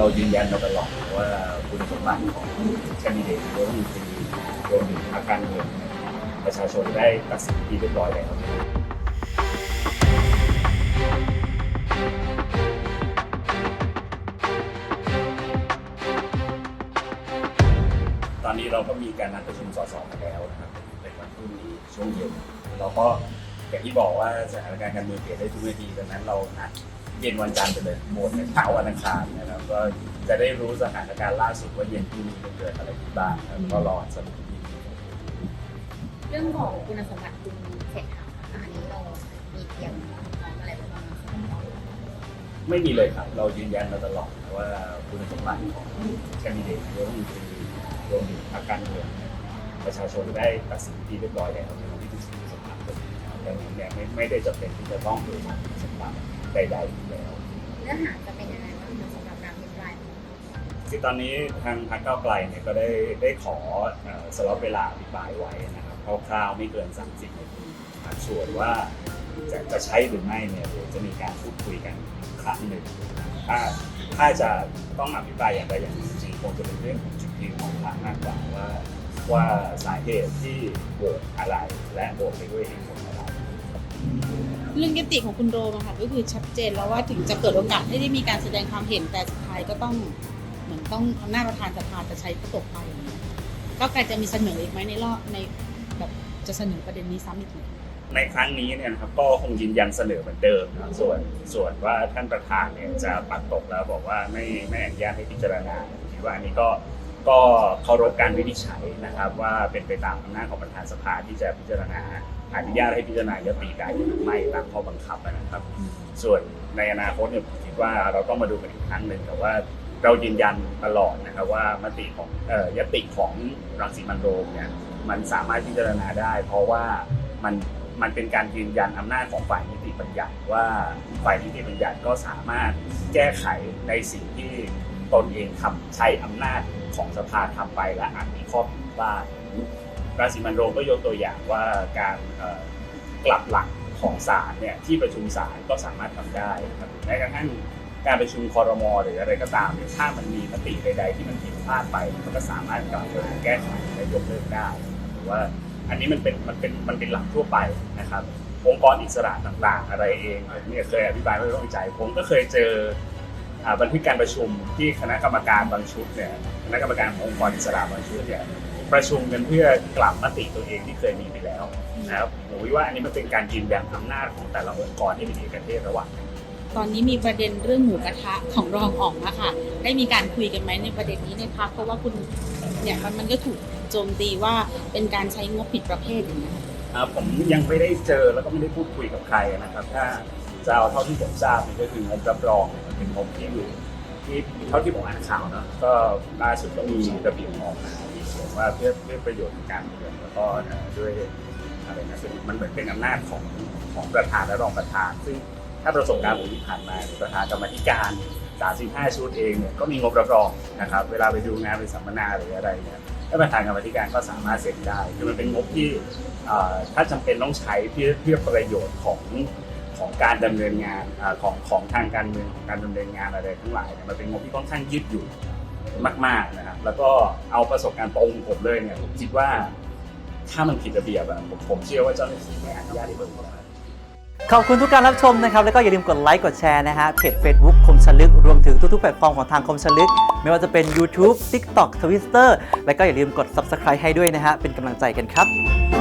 เรายืนยันมาตลอดว่าคุณสมบัติของแคนดิเดตนายกรัฐมนตรีรวมถึงอาการเงเนี่ยประชาชนได้ตัดสินที่เรียบร้อยแล้วตอนนี้เราก็มีการนัดประชุมสสมาแล้วนะครับเป็นวันพรุ่งนี้ช่วงเย็นเราก็อย่างที่บอกว่าสถานการณ์การเมืองเปลี่ยนได้ทุกนาทีดังนั้นเรานัด เย็นวันจันทร์ไปเลยโหมดในเช้าวันอังคารนะครับก็จะได้รู้สถานการณ์ล่าสุดว่าเย็นพรุ่งนี้จะเกิดอะไรขึ้นบ้างครับก็รอสรุปอีกทีเรื่องของคุณสมบัติคุณเศรษฐาค่ะอันนี้เรามีเตรียมพร้อมอะไรไว้บ้างคะไม่มีเลยครับ เรายืนยันมาตลอดว่าคุณสมบัติของแคนดิเดตนายกรัฐมนตรีรวมถึงอาการเมืองเนี่ยประชาชนได้ตัดสินที่เรียบร้อยแล้วในวันที่14พฤษภาคม ดังนั้นเนี่ยไม่ไม่ได้จำเป็นที่จะต้องเอ่ยนามสมบัติใดๆอยู่แล้ว เนื้อหาจะเป็นยังไงบ้างคะสำหรับการอภิปรายคือตอนนี้ทางพรรคก้าวไกลเนี่ยก็ได้ได้ขอเอ่อสล็อตเวลาอภิปรายไว้นะครับคร่าวๆไม่เกิน 30นาทีนะครับส่วนว่าจะจะใช้หรือไม่เนี่ยเดี๋ยวจะมีการพูดคุยกันอีกครั้งหนึ่งนะครับถ้าถ้าจะต้องอภิปรายอย่างใดอย่างหนึ่งจริงๆคงจะเป็นเรื่องของจุดยืนของพรรคมากกว่าว่า ว่าสาเหตุที่โหวตอะไรและโหวตไปด้วยเหตุผลอะไร เรื่องยติของคุณโดมอะค่ะก็คือชัดเจนแล้วว่าถึงจะเกิดโอกาสให้ได้มีการแสดงความเห็นแต่สุดท้ายก็ต้องเหมือนต้องอำนาจประธานสภาจะใช้ก็ตกไปอย่ก็กลจะมีเสนออีกไหมในรอบในแบบจะเสนอประเด็นนี้ซ้ำอีกไหมในครั้งนี้เนี่ยนะครับก็คงยืนยันเสนอเหมือนเดิมนะส่วนส่วนว่าท่านประธานเนี่ยจะปัดตกแล้วบอกว่าไม่ไม่อนุญาตให้พิจารณาคิดว่าอันนี้ก็ ก็เคารพการวินิจฉัยนะครับว่าเป็นไปตามอำนาจของประธานสภาที่จะพิจารณาอนุญาตให้พิจารณายติได้หรือไม่ตามข้อบังคับนะครับ ส่วนในอนาคตเนี่ยผมคิดว่าเราต้องมาดูกันอีกครั้งหนึ่งแต่ว่าเรายืนยันตลอดนะครับว่ามติของยติของรังสีมันโรมเนี่ยมันสามารถพิจารณาได้ เพราะว่ามันมันเป็นการยืนยันอำนาจของฝ่ายนิติบัญญัติว่าฝ่ายนิติบัญญัติก็สามารถแก้ไขในสิ่งที่ ตนเองทำใช้อำนาจของสภาทำไปและอาจมีข้อผิดพลาดรังสีมันโรก็ยกตัวอย่างว่าการกลับหลักของศาลเนี่ยที่ประชุมศาลก็สามารถทำได้ครับแม้กระทั่งการประชุมคอรมอหรืออะไรก็ตามเนี่ยถ้ามันมีมติใด ๆ ที่มันผิดพลาดไปมันก็สามารถกลับมาแก้ไขและยกเลิกได้หรือว่าอันนี้มันเป็นมันเป็นมันเป็นหลักทั่วไปนะครับองค์กรอิสระต่างๆ อะไรเองเนี่ยเคยอธิบายไม่ต้องใจผมก็เคยเจอ บันทึกการประชุมที่คณะกรรมการบางชุดเนี่ยคณะกรรมการขององค์กรอิสระบางชุดเนี่ยประชุมกันเพื่อกลับมติตัวเองที่เคยมีไปแล้วนะครับผมว่าอันนี้มันเป็นการยืนยันอำนาจของแต่ละองค์กรที่มีเอกเทศระหว่างกันตอนนี้มีประเด็นเรื่องหมูกระทะของรองออกนะคะได้มีการคุยกันไหมในประเด็นนี้ในพักเพราะว่าคุณเนี่ยมันมันก็ถูกโจมตีว่าเป็นการใช้งบผิดประเภทอย่างเงี้ยอ่าผมยังไม่ได้เจอแล้วก็ไม่ได้พูดคุยกับใครนะครับ ถ้า จะเอาเท่าที่ผมทราบนี่ก็คืองบรับรองเนี่ยมันเป็นงบที่อยู่ที่เท่าที่ผมอ่านข่าวเนาะก็ล่าสุดก็มีระเบียบออกมาที่เขียนว่าเพื่อเพื่อประโยชน์ทางการเมืองแล้วก็ด้วยอะไรนะเป็นมันเหมือนเป็นอำนาจของของประธานและรองประธาน ซึ่งถ้าประสบการณ์ผมที่ผ่านมาประธานกรรมธิการ 35 ชุดเองเนี่ยก็มีงบรับรองนะครับ เวลาไปดูงานไปสัมมนาหรืออะไรเนี่ยถ้าประธานกรรมธิการก็สามารถเซ็นได้คือมันเป็นงบที่ถ้าจำเป็นต้องใช้เพื่อเพื่อประโยชน์ของ ของการดำเนินงานของของทางการเมืองของการดำเนินงานอะไรทั้งหลายเนี่ยมันเป็นงบที่ค่อนข้างยืดหยุ่นมาก ๆนะครับ แล้วก็เอาประสบการณ์ตรงของผมเลยเนี่ยผมคิดว่าถ้ามันผิดระเบียบผมผมเชื่อว่าเจ้าหน้าที่ไม่อนุญาตให้เบิกออกมาขอบคุณทุกการรับชมนะครับ แล้วก็อย่าลืมกดไลค์กดแชร์นะฮะเพจ Facebook คมชลึก รวมถึงทุกๆแพลตฟอร์มของทางคมชลึก ไม่ว่าจะเป็น YouTube TikTok Twitter แล้วก็อย่าลืมกด Subscribe ให้ด้วยนะฮะเป็นกำลังใจกันครับ